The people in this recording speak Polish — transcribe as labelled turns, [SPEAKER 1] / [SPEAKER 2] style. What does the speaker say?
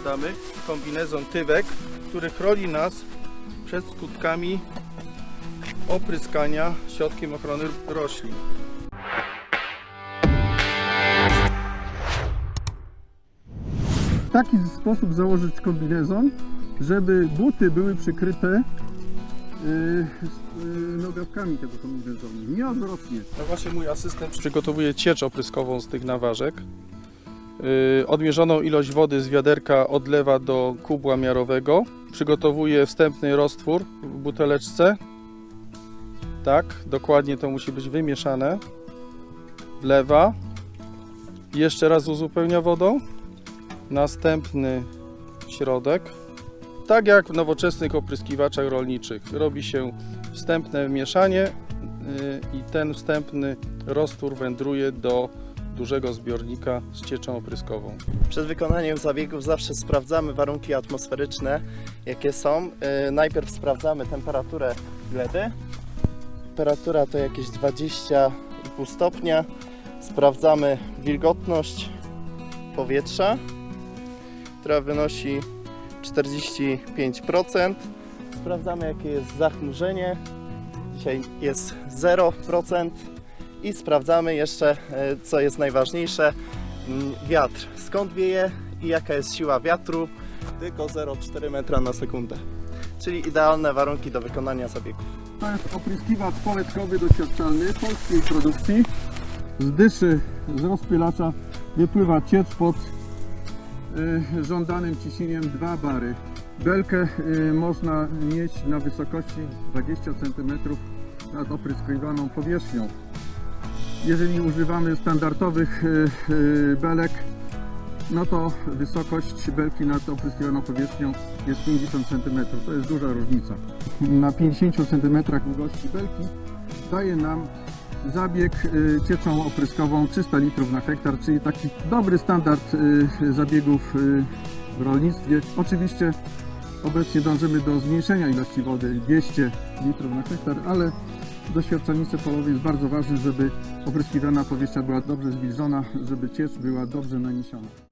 [SPEAKER 1] zakładamy kombinezon Tywek, który chroni nas przed skutkami opryskania środkiem ochrony roślin. W taki sposób założyć kombinezon, żeby buty były przykryte yy, nogawkami tego kombinezonu, nie odwrotnie. No właśnie mój asystent przygotowuje ciecz opryskową z tych naważek. Yy, Odmierzoną ilość wody z wiaderka odlewa do kubła miarowego. Przygotowuje wstępny roztwór w buteleczce. Tak, dokładnie to musi być wymieszane. Wlewa. Jeszcze raz uzupełnia wodą. Następny środek. Tak jak w nowoczesnych opryskiwaczach rolniczych. Robi się wstępne mieszanie yy, i ten wstępny roztwór wędruje do dużego zbiornika z cieczą opryskową.
[SPEAKER 2] Przed wykonaniem zabiegów zawsze sprawdzamy warunki atmosferyczne, jakie są. Yy, Najpierw sprawdzamy temperaturę gleby. Temperatura to jakieś 20,5 stopnia. Sprawdzamy wilgotność powietrza, która wynosi 45%. Sprawdzamy jakie jest zachmurzenie. Dzisiaj jest 0%. I sprawdzamy jeszcze, e, co jest najważniejsze, mm, wiatr. Skąd wieje i jaka jest siła wiatru? Tylko 0,4 metra na sekundę. Czyli idealne warunki do wykonania zabiegu.
[SPEAKER 1] To jest opryskiwacz połeczkowy doświadczalny polskiej produkcji. Z dyszy, z rozpylacza wypływa ciecz pod y, żądanym ciśnieniem 2 bary. Belkę y, można mieć na wysokości 20 cm nad opryskiwaną powierzchnią. Jeżeli używamy standardowych y, y, belek, no to wysokość belki nad opryskiwaną powierzchnią jest 50 cm. To jest duża różnica. Na 50 cm długości belki daje nam zabieg y, cieczą opryskową 300 litrów na hektar, czyli taki dobry standard zabiegów w rolnictwie. Oczywiście obecnie dążymy do zmniejszenia ilości wody 200 litrów na hektar, ale doświadczalnicy polowej jest bardzo ważne, żeby opryskiwana powierzchnia była dobrze zwilżona, żeby ciecz była dobrze naniesiona.